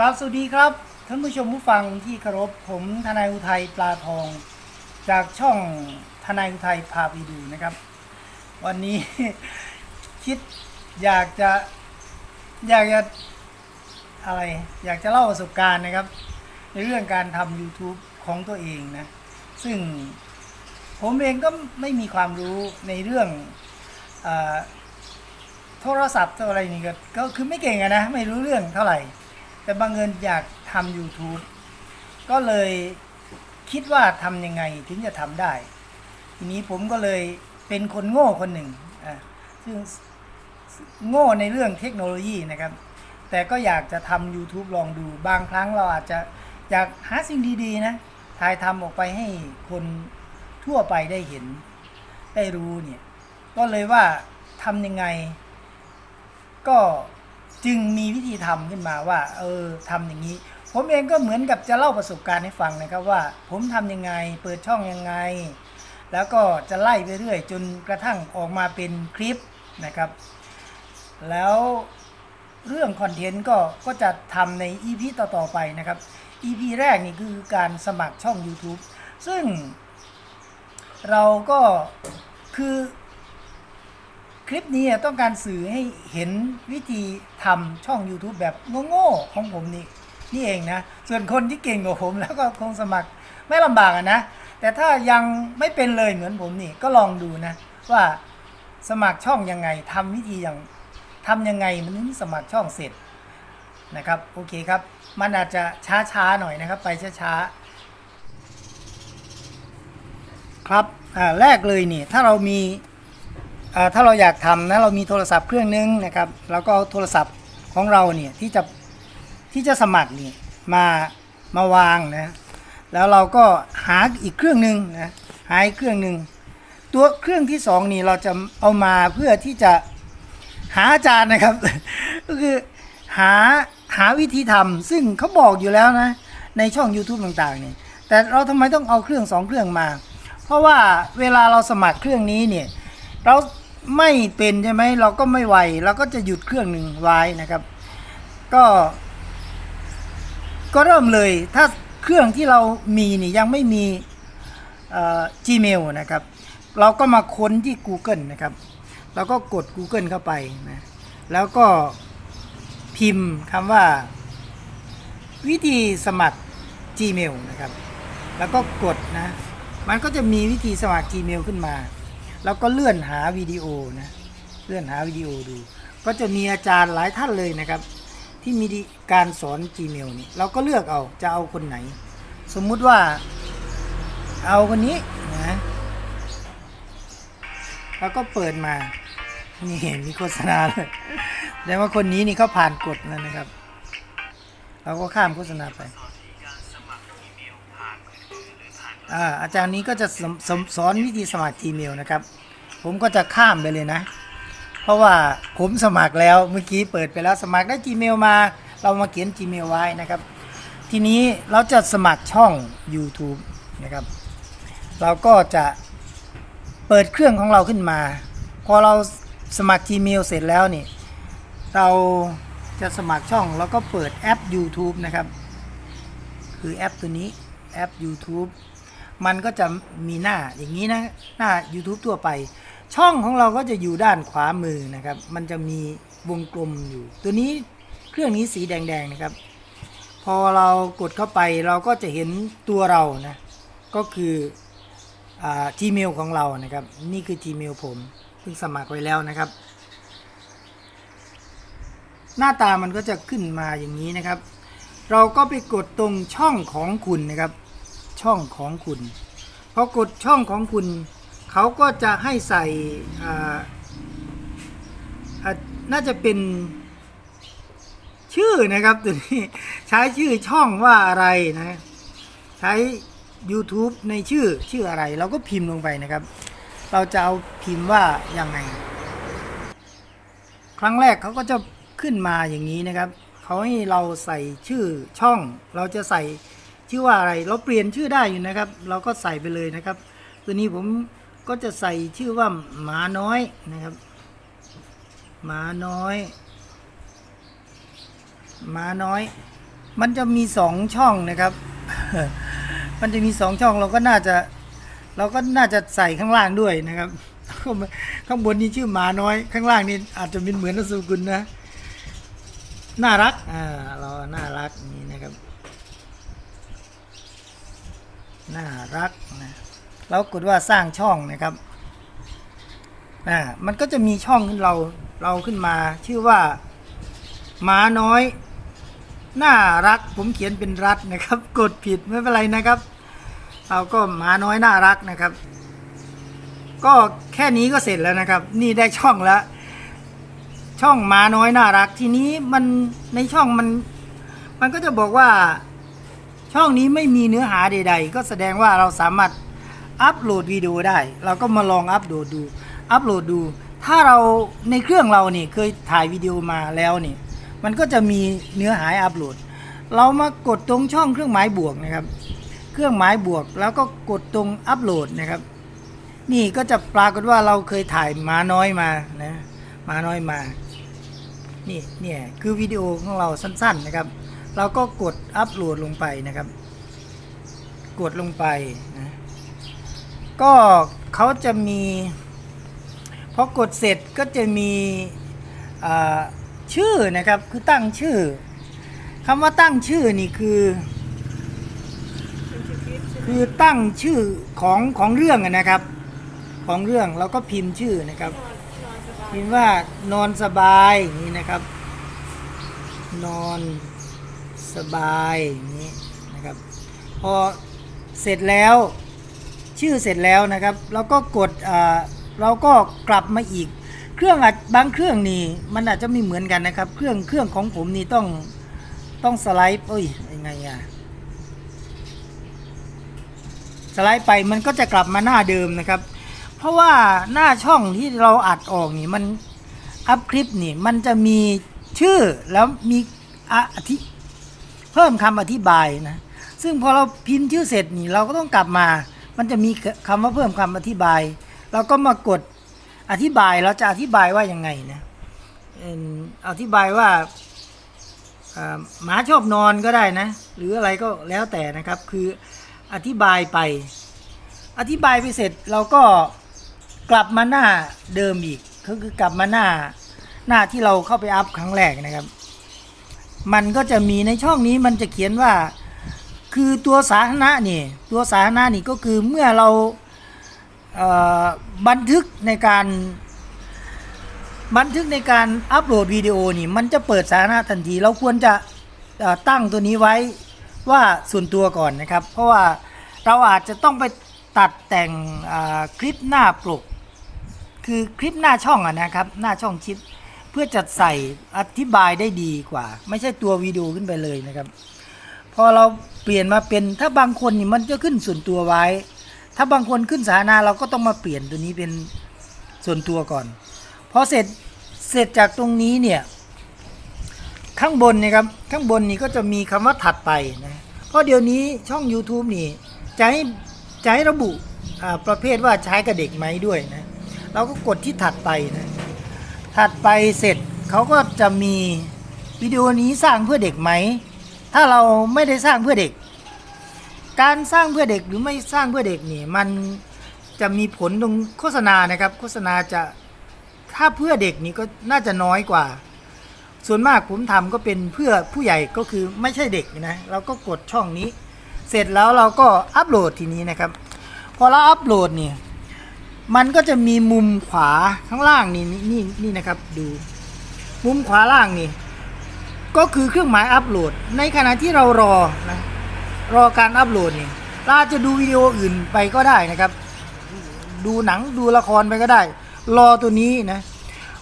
กราบสวัสดีครับท่านผู้ชมผู้ฟังที่เคารพผมทนายอุทัยปลาทอง จากช่องทนายอุทัยพาไปดูนะครับ วันนี้ คิดอยากจะอยากจะอะไร อยากจะเล่าประสบการณ์นะครับ ในเรื่องการทำ YouTube ของตัวเองนะ ซึ่งผมเองก็ไม่มีความรู้ในเรื่องอโทรศัพท์อะไรนี่ก็ก็คือไม่เก่งนะ ไม่รู้เรื่องเท่าไหร่ แต่บางเงินอยากทำ YouTube ก็เลยคิดว่าทำยังไงถึงจะทำได้ ทีนี้ผมก็เลยเป็นคนโง่คนหนึ่งอะซึ่งโง่ในเรื่องเทคโนโลยีนะครับ แต่ก็อยากจะทำ YouTube ลองดู บางครั้งเราอาจจะอยากหาสิ่งดีๆนะถ่ายทำออกไปให้คนทั่วไปได้เห็นได้รู้เนี่ย ก็เลยว่าทำยังไง ก็ จึงมีวิธีทำขึ้นมาว่า เออทำอย่างนี้ ผมเองก็เหมือนกับจะเล่าประสบการณ์ให้ฟังนะครับว่า ผมทำยังไง เปิดช่องยังไง แล้วก็จะไล่ไปเรื่อยจนกระทั่งออกมาเป็นคลิปนะครับ แล้วเรื่องคอนเทนต์ก็ก็จะทำใน EP ต่อๆไปนะครับ EP แรกนี่คือการสมัครช่อง YouTube ซึ่งเราก็คือ คลิปนี้ต้องการสื่อให้เห็นวิธีทำช่อง YouTube แบบโง่ๆของผมนี่นี่เองนะ ส่วนคนที่เก่งกว่าผมแล้วก็คงสมัครไม่ลำบากนะ แต่ถ้ายังไม่เป็นเลยเหมือนผมนี่ก็ลองดูนะ ว่าสมัครช่องยังไงทำวิธีอย่างทำยังไงมันถึงสมัครช่องเสร็จนะครับโอเคครับ มันอาจจะช้าๆหน่อยนะครับ ไปช้าๆครับอ่าแรกเลยนี่ถ้าเรามี ถ้าเราอยากทำนะเรามีโทรศัพท์เครื่องนึงนะครับแล้วก็เอาโทรศัพท์ของเราเนี่ยที่จะที่จะสมัครนี่มามาวางนะแล้วเราก็หาอีกเครื่องหนึ่งนะหาอีกเครื่องหนึ่งตัวเครื่องที่สองนี่เราจะเอามาเพื่อที่จะหาอาจารย์นะครับ ก็คือหาหาวิธีทำซึ่งเขาบอกอยู่แล้วนะในช่อง YouTube ต่างๆเนี่ยแต่เราทำไมต้องเอาเครื่องสองเครื่องมา เพราะว่าเวลาเราสมัครเครื่องนี้เนี่ยเรา ไม่เป็นใช่ไหมเราก็ไม่ไหวเราก็จะหยุดเครื่องหนึ่งไว้นะครับ ก็ ก็เริ่มเลย ถ้าเครื่องที่เรามีนี่ยังไม่มีอ่อ Gmail นะครับ เราก็มาค้นที่ Google นะครับ เราก็กด Google เข้าไปนะแล้วก็พิมพ์คำว่า วิธีสมัคร Gmail นะครับ แล้วก็กดนะ มันก็จะมีวิธีสมัคร Gmail ขึ้นมา แล้วก็เลื่อนหาวิดีโอนะเลื่อนหาวิดีโอดู ก็จะมีอาจารย์หลายท่านเลยนะครับ ที่มีการสอน Gmail นี่เราก็เลือกเอาจะเอาคนไหน สมมุติว่าเอาคนนี้นะแล้วก็เปิดมานี่เห็นมีโฆษณาเลยแต่ว่าคนนี้นี่เขาผ่านกฎแล้วนะครับ เราก็ข้ามโฆษณาไป อาอาจารย์นี้ก็จะสอนสอนวิธีสมัคร Gmail นะครับ ผมก็จะข้ามไปเลยนะ เพราะว่าผมสมัครแล้วเมื่อกี้เปิดไปแล้วสมัครได้ Gmail มา เรามาเขียน Gmail ไว้นะครับ ทีนี้เราจะสมัครช่อง YouTube นะครับ เราก็จะเปิดเครื่องของเราขึ้นมา พอเราสมัคร Gmail เสร็จแล้วนี่ เราจะสมัครช่องแล้วก็เปิดแอป YouTube นะครับ คือแอปตัวนี้แอป YouTube มันก็จะมีหน้าอย่างนี้นะหน้า YouTube ทั่วไป ช่องของเราก็จะอยู่ด้านขวามือนะครับ มันจะมีวงกลมอยู่ ตัวนี้เครื่องนี้สีแดงๆนะครับ พอเรากดเข้าไปเราก็จะเห็นตัวเรานะก็คืออ Gmail ของเรานะครับ นี่คือ Gmail ผมเพิ่งสมัครไว้แล้วนะครับ หน้าตามันก็จะขึ้นมาอย่างนี้นะครับ เราก็ไปกดตรงช่องของคุณนะครับ ช่องของคุณพอกดช่องของคุณ เขาก็จะให้ใส่น่าจะเป็นชื่อนะครับตัวนี้ใช้ชื่อช่องว่าอะไรนะ ใช้ YouTube ในชื่อชื่ออะไร เราก็พิมพ์ลงไปนะครับ เราจะเอาพิมพ์ว่ายังไง ครั้งแรกเขาก็จะขึ้นมาอย่างนี้นะครับเขาให้เราใส่ชื่อช่อง เราจะใส่ ชื่อว่าอะไร เราเปลี่ยนชื่อได้อยู่นะครับ เราก็ใส่ไปเลยนะครับ ตัวนี้ผมก็จะใส่ชื่อว่าหมาน้อยนะครับ หมาน้อยหมาน้อย มันจะมีสองช่องนะครับ มันจะมีสองช่องเราก็น่าจะ เราก็น่าจะใส่ข้างล่างด้วยนะครับข้างบนนี่ชื่อหมาน้อย ข้างล่างนี่อาจจะเป็นเหมือนนามสกุลนะ น่ารัก อ่า เรา น่ารักนี่นะครับ น่ารักนะเรากดว่าสร้างช่องนะครับอ่ามันก็จะมีช่องขึ้นเราเราขึ้นมา ชื่อว่าหมาน้อย น่ารัก ผมเขียนเป็นรัฐนะครับ กดผิดไม่เป็นไรนะครับ เราก็หมาน้อยน่ารักนะครับ ก็แค่นี้ก็เสร็จแล้วนะครับ นี่ได้ช่องแล้วช่องหมาน้อยน่ารักทีนี้มันในช่องมัน มันก็จะบอกว่า ช่องนี้ไม่มีเนื้อหาใด ๆ ก็แสดงว่าเราสามารถอัปโหลดวิดีโอได้ เราก็มาลองอัปโหลดดู อัปโหลดดู ถ้าเราในเครื่องเรานี่เคยถ่ายวิดีโอมาแล้วนี่มันก็จะมีเนื้อหาอัปโหลด เรามากดตรงช่องเครื่องหมายบวกนะครับ เครื่องหมายบวกแล้วก็กดตรงอัปโหลดนะครับ นี่ก็จะปรากฏว่าเราเคยถ่ายหมาน้อยมานะหมาน้อยมา นี่เนี่ยคือวิดีโอของเราสั้น ๆนะครับ เราก็กดอัปโหลดลงไปนะครับ กดลงไปนะก็เขาจะมีพอกดเสร็จก็จะมีชื่อนะครับคือตั้งชื่อคำว่าตั้งชื่อนี่คือคือตั้งชื่อของของเรื่องนะครับ ของเรื่องเราก็พิมพ์ชื่อนะครับ พิมพ์ว่านอนสบายนี้นะครับ นอน สบายอย่างนี้นะครับ พอเสร็จแล้วชื่อเสร็จแล้วนะครับ เราก็กดอ่าเราก็กลับมาอีก เครื่องอาจบางเครื่องนี่มันอาจจะไม่เหมือนกันนะครับ เครื่องเครื่องของผมนี่ต้องต้องสไลด์เอ้ยยังไงอะสไลด์ไปมันก็จะกลับมาหน้าเดิมนะครับ เพราะว่าหน้าช่องที่เราอัดออกนี่มันอัพคลิปนี่มันจะมีชื่อแล้วมีอะอธิ เพิ่มคำอธิบายนะ ซึ่งพอเราพิมพ์ชื่อเสร็จนี่เราก็ต้องกลับมา มันจะมีคำว่าเพิ่มคำอธิบาย เราก็มากดอธิบายเราจะอธิบายว่ายังไงนะอธิบายว่าหมาชอบนอนก็ได้นะ หรืออะไรก็แล้วแต่นะครับ คืออธิบายไป อธิบายไปเสร็จเราก็กลับมาหน้าเดิมอีกก็คือกลับมาหน้าหน้าที่เราเข้าไปอัพครั้งแรกนะครับ มันก็จะมีในช่องนี้มันจะเขียนว่า คือตัวสาธารณะนี่ตัวสาธารณะนี่ก็คือเมื่อเราเบันทึกในการบันทึกในการอัปโหลดวิดีโอนี่มันจะเปิดสาธารณะทันที เราควรจะตั้งตัวนี้ไว้ว่าส่วนตัวก่อนนะครับ เพราะว่าเราอาจจะต้องไปตัดแต่งคลิปหน้าปลุก คือคลิปหน้าช่องอะนะครับ หน้าช่องชิป เพื่อจะใส่อธิบายได้ดีกว่า ไม่ใช่ตัววิดีโอขึ้นไปเลยนะครับ พอเราเปลี่ยนมาเป็นถ้าบางคนนี่มันจะขึ้นส่วนตัวไว้ ถ้าบางคนขึ้นสาธารณะเราก็ต้องมาเปลี่ยนตัวนี้เป็นส่วนตัวก่อนพอเสร็จเสร็จจากตรงนี้เนี่ยข้างบนนะครับข้างบนนี่ก็จะมีคำว่าถัดไปนะเพราะเดี๋ยวนี้ช่อง YouTube นี่จะให้จะให้ระบุประเภทว่าใช้กับเด็กไหมด้วยนะเราก็กดที่ถัดไปนะ ถัดไปเสร็จเขาก็จะมีวิดีโอนี้สร้างเพื่อเด็กไหม ถ้าเราไม่ได้สร้างเพื่อเด็ก การสร้างเพื่อเด็กหรือไม่สร้างเพื่อเด็กนี่มันจะมีผลตรงโฆษณานะครับ โฆษณาจะถ้าเพื่อเด็กนี่ก็น่าจะน้อยกว่า ส่วนมากผมทำก็เป็นเพื่อผู้ใหญ่ก็คือไม่ใช่เด็กนะเราก็กดช่องนี้ เสร็จแล้วเราก็อัปโหลดทีนี้นะครับ พอเราอัปโหลดเนี่ย มันก็จะมีมุมขวาข้างล่างนี่นี่นี่นะครับดู มุมขวาล่างนี่ ก็คือเครื่องหมายอัปโหลด ในขณะที่เรารอนะรอการอัปโหลดนี่เราจะดูวิดีโออื่นไปก็ได้นะครับ ดูหนังดูละครไปก็ได้ รอตัวนี้นะ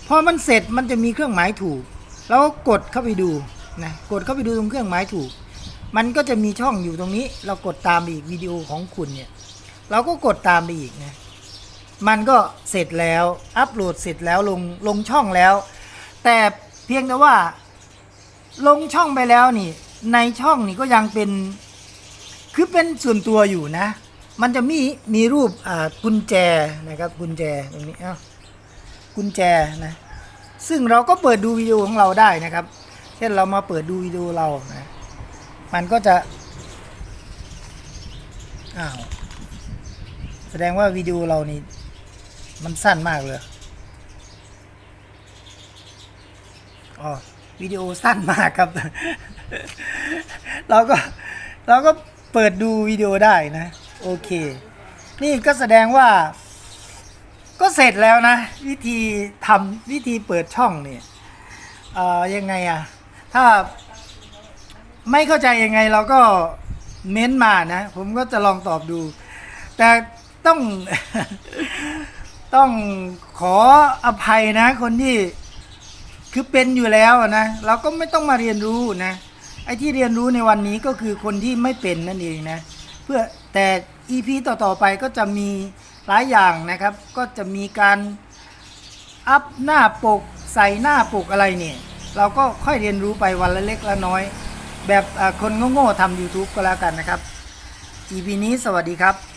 พอมันเสร็จมันจะมีเครื่องหมายถูก แล้วก็กดเข้าไปดูนะกดเข้าไปดูตรงเครื่องหมายถูก มันก็จะมีช่องอยู่ตรงนี้ เรากดตามไปอีกวิดีโอของคุณเนี่ย เราก็กดตามไปอีกนะ มันก็เสร็จแล้ว อัปโหลดเสร็จแล้วลงลงช่องแล้ว แต่เพียงแต่ว่าลงช่องไปแล้วนี่ ในช่องนี่ก็ยังเป็น คือเป็นส่วนตัวอยู่นะ มันจะมีมีรูปอ่ากุญแจนะครับกุญแจตรงนี้เอ้ากุญแจนะซึ่งเราก็เปิดดูวิดีโอของเราได้นะครับ เช่นเรามาเปิดดูวิดีโอเรานะมันก็จะอ้าวแสดงว่าวิดีโอเรานี่ มันสั้นมากเลยอ๋อวิดีโอสั้นมากครับ เราก็เราก็เปิดดูวิดีโอได้นะ โอเค นี่ก็แสดงว่า ก็เสร็จแล้วนะ วิธีทำวิธีเปิดช่องเนี่ยเอ่อยังไงอะถ้าไม่เข้าใจยังไงเราก็เม้นมานะ ผมก็จะลองตอบดู แต่ต้อง ต้องขออภัยนะ คนที่คือเป็นอยู่แล้วนะ เราก็ไม่ต้องมาเรียนรู้นะ ไอ้ที่เรียนรู้ในวันนี้ก็คือคนที่ไม่เป็นนั่นเองนะ เพื่อแต่ EP ต่อๆไปก็จะมีหลายอย่างนะครับ ก็จะมีการอัพหน้าปกใส่หน้าปกอะไรเนี่ยเราก็ค่อยเรียนรู้ไปวันละเล็กละน้อย แบบคนโง่ๆทำ YouTube ก็แล้วกันนะครับ EP นี้สวัสดีครับ